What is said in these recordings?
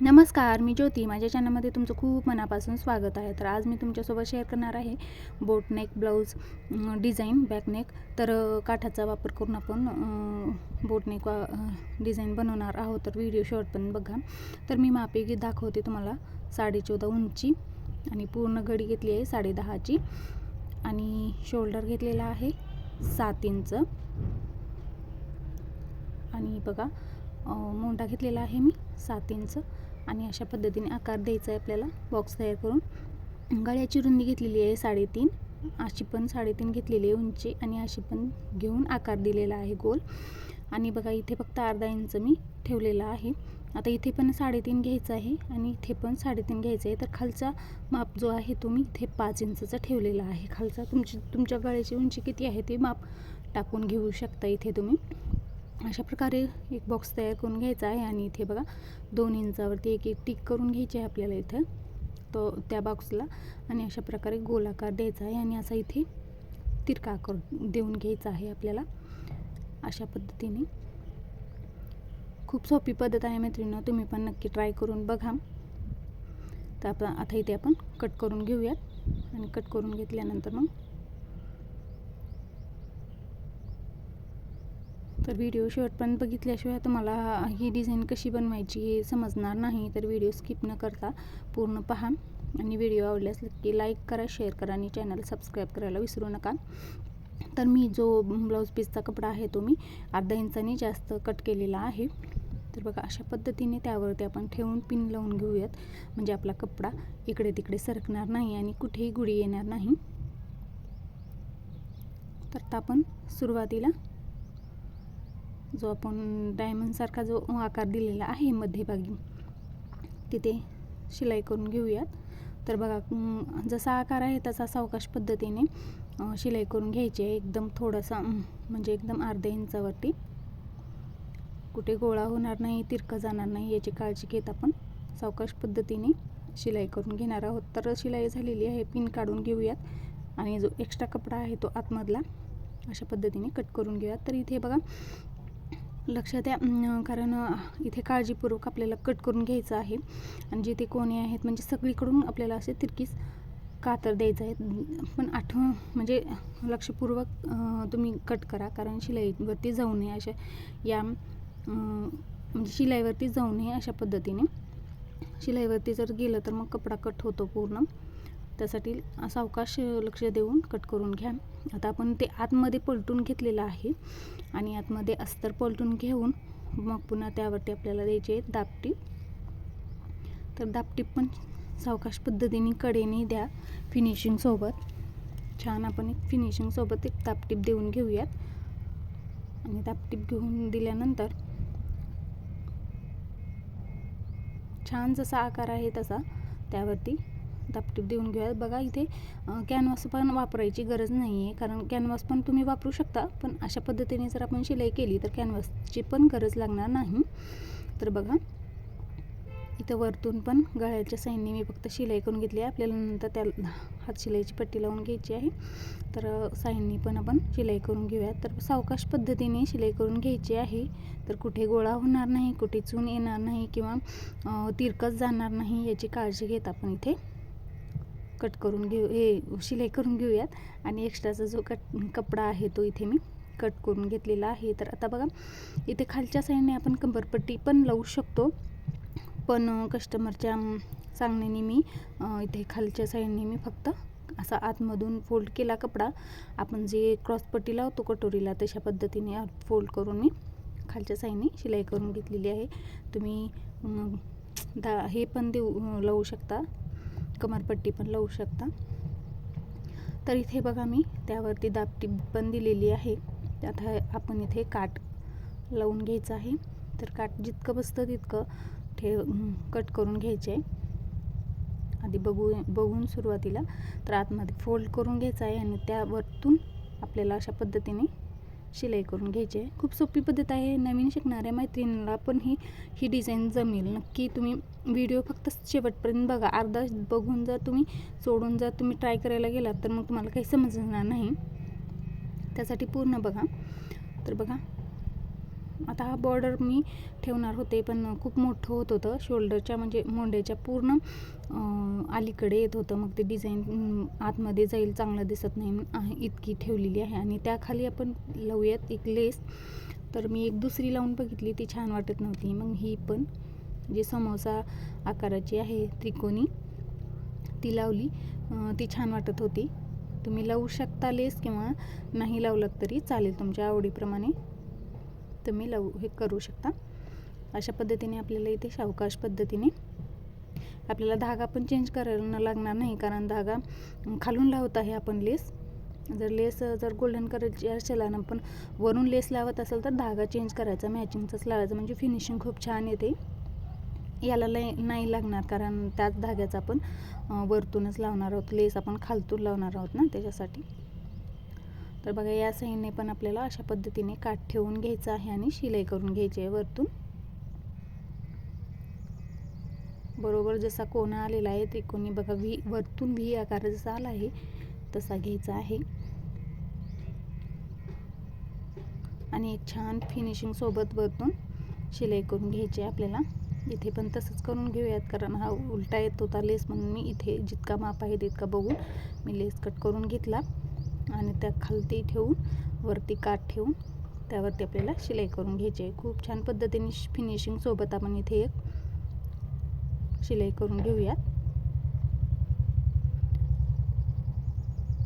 नमस्कार मी ज्योती. माझ्या चॅनलमध्ये तुमचं खूप मनापासून स्वागत आहे. तर आज मी तुमच्यासोबत शेअर करणार आहे बोटनेक ब्लाऊज डिझाईन बॅकनेक तर काठाचा वापर करून आपण बोटनेक वा- डिझाईन बनवणार आहोत. तर व्हिडिओ शॉर्ट पण बघा. तर मी मापे दाखवते तुम्हाला साडे चौदा उंची आणि पूर्ण घडी घेतली आहे साडे दहाची आणि शोल्डर घेतलेला आहे सात इंच. आणि बघा मोंडा घेतलेला आहे मी सात इंच. आणि अशा पद्धतीने आकार द्यायचा आहे आपल्याला. बॉक्स तयार करून. गळ्याची रुंदी घेतलेली आहे साडेतीन. अशी पण साडेतीन घेतलेली आहे उंची आणि अशी पण घेऊन आकार दिलेला आहे गोल. आणि बघा इथे फक्त अर्धा इंच मी ठेवलेला आहे. आता इथे पण साडेतीन घ्यायचं आहे आणि इथे पण साडेतीन घ्यायचं आहे. तर खालचा माप जो आहे तो मी इथे पाच इंचाचा ठेवलेला आहे. खालचा तुमची तुमच्या गळ्याची उंची किती आहे ते माप टाकून घेऊ शकता इथे तुम्ही. अशा प्रकारे एक बॉक्स तयार करून घ्यायचा आहे आणि इथे बघा दोन इंचावरती एक एक टिक करून घ्यायची आहे आपल्याला इथं. तो त्या बॉक्सला आणि अशा प्रकारे गोलाकार द्यायचा आहे आणि असा इथे तिरका आकार देऊन घ्यायचा आहे आपल्याला. अशा पद्धतीने. खूप सोपी पद्धत आहे मैत्रिणींनो तुम्ही पण नक्की ट्राय करून बघा. तर आपण आता इथे आपण कट करून घेऊयात. आणि कट करून घेतल्यानंतर मग तर व्हिडिओ शेवटपर्यंत बघितल्याशिवाय तुम्हाला ही डिझाईन कशी बनवायची हे समजणार नाही. तर व्हिडिओ स्किप न करता पूर्ण पहा आणि व्हिडिओ आवडल्यास नक्की लाईक करा शेअर करा आणि चॅनल सबस्क्राईब करायला विसरू नका. तर मी जो ब्लाऊज पीसचा कपडा आहे तो मी अर्धा इंचाने जास्त कट केलेला आहे. तर बघा अशा पद्धतीने त्यावरती आपण ठेवून पिन लावून घेऊयात. म्हणजे आपला कपडा इकडे तिकडे सरकणार नाही आणि कुठेही गुढी येणार नाही. तर आता आपण सुरुवातीला जो आपण डायमंडसारखा जो आकार दिलेला आहे मध्यभागी तिथे शिलाई करून घेऊयात. तर बघा जसा आकार आहे तसा सावकाश पद्धतीने शिलाई करून घ्यायची आहे. एकदम थोडासा म्हणजे एकदम अर्ध्या इंचावरती. कुठे गोळा होणार नाही तिरकं जाणार नाही याची काळजी घेत आपण सावकाश पद्धतीने शिलाई करून घेणार आहोत. तर शिलाई झालेली आहे पिन काढून घेऊयात. आणि जो एक्स्ट्रा कपडा आहे तो आतमधला अशा पद्धतीने कट करून घेऊयात. तर इथे बघा लक्षात द्या. कारण इथे काळजीपूर्वक आपल्याला कट करून घ्यायचं आहे. आणि जिथे कोणी आहेत म्हणजे सगळीकडून आपल्याला असे तिरकीस कातर द्यायचं आहे. पण आठव म्हणजे लक्षपूर्वक तुम्ही कट करा. कारण शिलाईवरती जाऊ नये अशा या म्हणजे शिलाईवरती जाऊ नये अशा पद्धतीने. शिलाईवरती जर गेलं तर मग कपडा कट होतो पूर्ण. त्यासाठी सावकाश लक्ष देऊन कट करून घ्या. आता आपण ते आतमध्ये पलटून घेतलेलं आहे आणि आतमध्ये अस्तर पलटून घेऊन मग पुन्हा त्यावरती आपल्याला द्यायचे आहे दापटीप. तर दापटीप पण सावकाश पद्धतीने कडेने द्या फिनिशिंगसोबत छान आपण एक फिनिशिंगसोबत एक दापटीप देऊन घेऊयात. आणि दापटीप घेऊन दिल्यानंतर छान जसा आकार आहे तसा त्यावरती दापटीप देऊन घेऊयात. बघा इथे कॅनव्हास पण वापरायची गरज नाही आहे कारण कॅनव्हास पण तुम्ही वापरू शकता. पण अशा पद्धतीने जर आपण शिलाई केली तर कॅनव्हासची पण गरज लागणार नाही. तर बघा इथं वरतून पण गळ्याच्या साईडने मी फक्त शिलाई करून घेतली आहे. आपल्याला नंतर त्या हात शिलाईची पट्टी लावून घ्यायची आहे. तर साईडने पण आपण शिलाई करून घेऊयात. तर सावकाश पद्धतीने शिलाई करून घ्यायची आहे. तर कुठे गोळा होणार नाही कुठे चून येणार नाही किंवा तिरकस जाणार नाही याची काळजी घेत आपण इथे. कट करून घेऊ हे शिलाई करून घेऊयात. आणि एक्स्ट्राचा जो कट कपडा आहे तो इथे मी कट करून घेतलेला आहे. तर आता बघा इथे खालच्या साईडने आपण कंबरपट्टी पण लावू शकतो. पण कस्टमरच्या सांगण्याने मी इथे खालच्या साईडने मी फक्त असा आतमधून फोल्ड केला कपडा. आपण जे क्रॉसपट्टी लावतो कटोरीला तशा पद्धतीने फोल्ड करून मी खालच्या साईडने शिलाई करून घेतलेली आहे. तुम्ही दा हे पण देऊ लावू शकता. कमरपट्टी पण लावू शकता. तर इथे बघा मी त्यावरती दापटी पण दिलेली आहे. त्यात आपण इथे काट लावून घ्यायचं आहे. तर काट जितकं बसतं तितकं ठेव कट करून घ्यायचे. आहे आधी बघू बघून सुरुवातीला. तर आतमध्ये फोल्ड करून घ्यायचं आहे आणि त्यावरतून आपल्याला अशा पद्धतीने शिलाई करून घ्यायची आहे. खूप सोपी पद्धत आहे. नवीन शिकणाऱ्या मैत्रिणीला पण ही ही डिझाईन जमेल. नक्की तुम्ही व्हिडिओ फक्त शेवटपर्यंत बघा. अर्धा बघून जर तुम्ही सोडून जर तुम्ही ट्राय करायला गेलात तर मग तुम्हाला काही समजणार नाही. त्यासाठी पूर्ण बघा. तर बघा. आता हा बॉर्डर मी ठेवणार होते पण खूप मोठं होत होतं. शोल्डरच्या म्हणजे मोंड्याच्या पूर्ण अलीकडे येत होतं. मग ते डिझाईन आतमध्ये जाईल चांगलं दिसत नाही इतकी ठेवलेली आहे. आणि त्याखाली आपण लावूयात एक लेस तर मी एक दुसरी लावून बघितली ती छान वाटत नव्हती. मग ही पण जी समोसा आकाराची आहे त्रिकोणी ती लावली. ती छान वाटत होती. तुम्ही लावू शकता लेस किंवा नाही लावलात तरी चालेल तुमच्या आवडीप्रमाणे. तुम्ही लावू हे करू शकता. अशा पद्धतीने आपल्याला इथे सावकाश पद्धतीने. आपल्याला धागा पण चेंज करायला लागणार नाही कारण धागा खालून लावत आहे आपण लेस. जर लेस जर गोल्डन कलरची असेल आणि आपण वरून लेस लावत असेल तर धागा चेंज करायचा मॅचिंगचाच लावायचा. म्हणजे फिनिशिंग खूप छान येते. याला लय नाही लागणार कारण त्याच धाग्याचा आपण वरतूनच लावणार आहोत लेस आपण खालतून लावणार आहोत ना त्याच्यासाठी. तर बघा या साईडने पण आपल्याला अशा पद्धतीने काठ ठेवून घ्यायचं आहे आणि शिलाई करून घ्यायची आहे वरतून. बरोबर जसा कोणा आलेला आहे त्रिकोणी बघा व्ही वरतून व्ही आकार जसा आला आहे तसा घ्यायचा आहे. आणि छान फिनिशिंग सोबत वरतून शिलाई करून घ्यायची आहे आपल्याला. इथे पण तसंच करून घेऊयात कारण हा उलटा येत होता लेस म्हणून मी इथे जितका माप आहे तितका बघून मी लेस कट करून घेतला. आणि त्या खालती ठेवून वरती काठ ठेवून त्यावरती आपल्याला शिलाई करून घ्यायची आहे. खूप छान पद्धतीने फिनिशिंग सोबत आपण इथे एक शिलाई करून घेऊयात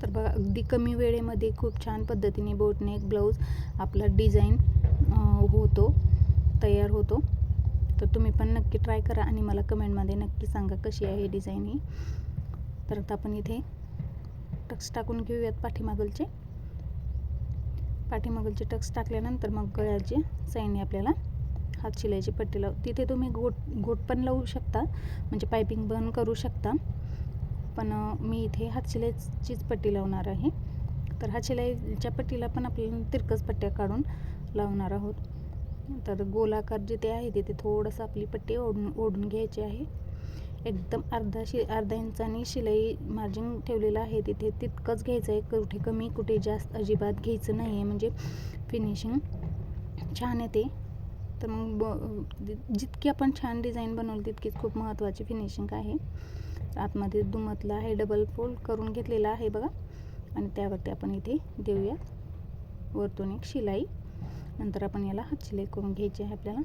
तर बघा अगदी कमी वेळेमध्ये खूप छान पद्धतीने बोटने एक ब्लाऊज आपला डिझाईन होतो तयार होतो. तर तुम्ही पण नक्की ट्राय करा आणि मला कमेंटमध्ये नक्की सांगा कशी आहे डिझाईन ही. तर आता आपण इथे टक्स टाकून घेऊयात पाठीमागलचे. पाठीमागलचे टक्स टाकल्यानंतर मग गळ्याचे साईडने आपल्याला हात शिलायची पट्टी लाव तिथे तुम्ही गोट गोट पण लावू शकता म्हणजे पायपिंग बंद करू शकता. पण मी इथे हातशिलाईचीच पट्टी लावणार आहे. तर हातशिलाईच्या पट्टीला पण आपल्याला तिरकस पट्ट्या काढून लावणार आहोत. तर गोलाकार जिथे आहे तिथे थोडंसं आपली पट्टी ओढून ओढून घ्यायची आहे. एकदम अर्धा शि अर्धा इंचानी शिलाई मार्जिन ठेवलेलं आहे. तिथे तितकंच घ्यायचं आहे कुठे कमी कुठे जास्त अजिबात घ्यायचं नाही म्हणजे आहे म्हणजे फिनिशिंग छान येते तर मग ब जितकी आपण छान डिझाईन बनवली तितकीच खूप महत्त्वाची फिनिशिंग आहे. आतमध्ये दुमतला आहे डबल फोल्ड करून घेतलेला आहे बघा. आणि त्यावरती आपण इथे देऊया. वरतून एक शिलाई. नंतर आपण याला हात करून घ्यायची आहे आपल्याला.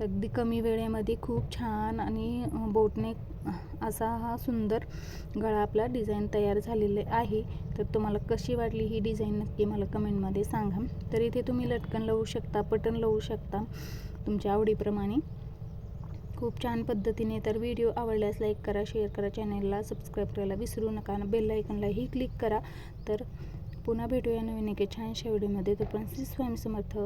अगदी कमी वेळेमध्ये खूप छान आणि बोटने असा हा सुंदर गळा आपला डिझाईन तयार झालेले आहे. तर तुम्हाला कशी वाटली ही डिझाईन नक्की मला कमेंटमध्ये सांगा. तर इथे तुम्ही लटकन लावू शकता पटन लावू शकता तुमच्या आवडीप्रमाणे. खूप छान पद्धतीने तर व्हिडिओ आवडल्यास लाईक करा शेअर करा चॅनलला सबस्क्राईब करायला विसरू नका आणि बेल आयकनलाही क्लिक करा. तर पुन्हा भेटूया नवीन एके छानशा व्हिडिओमध्ये. तोपर्यंत श्री स्वामी समर्थ.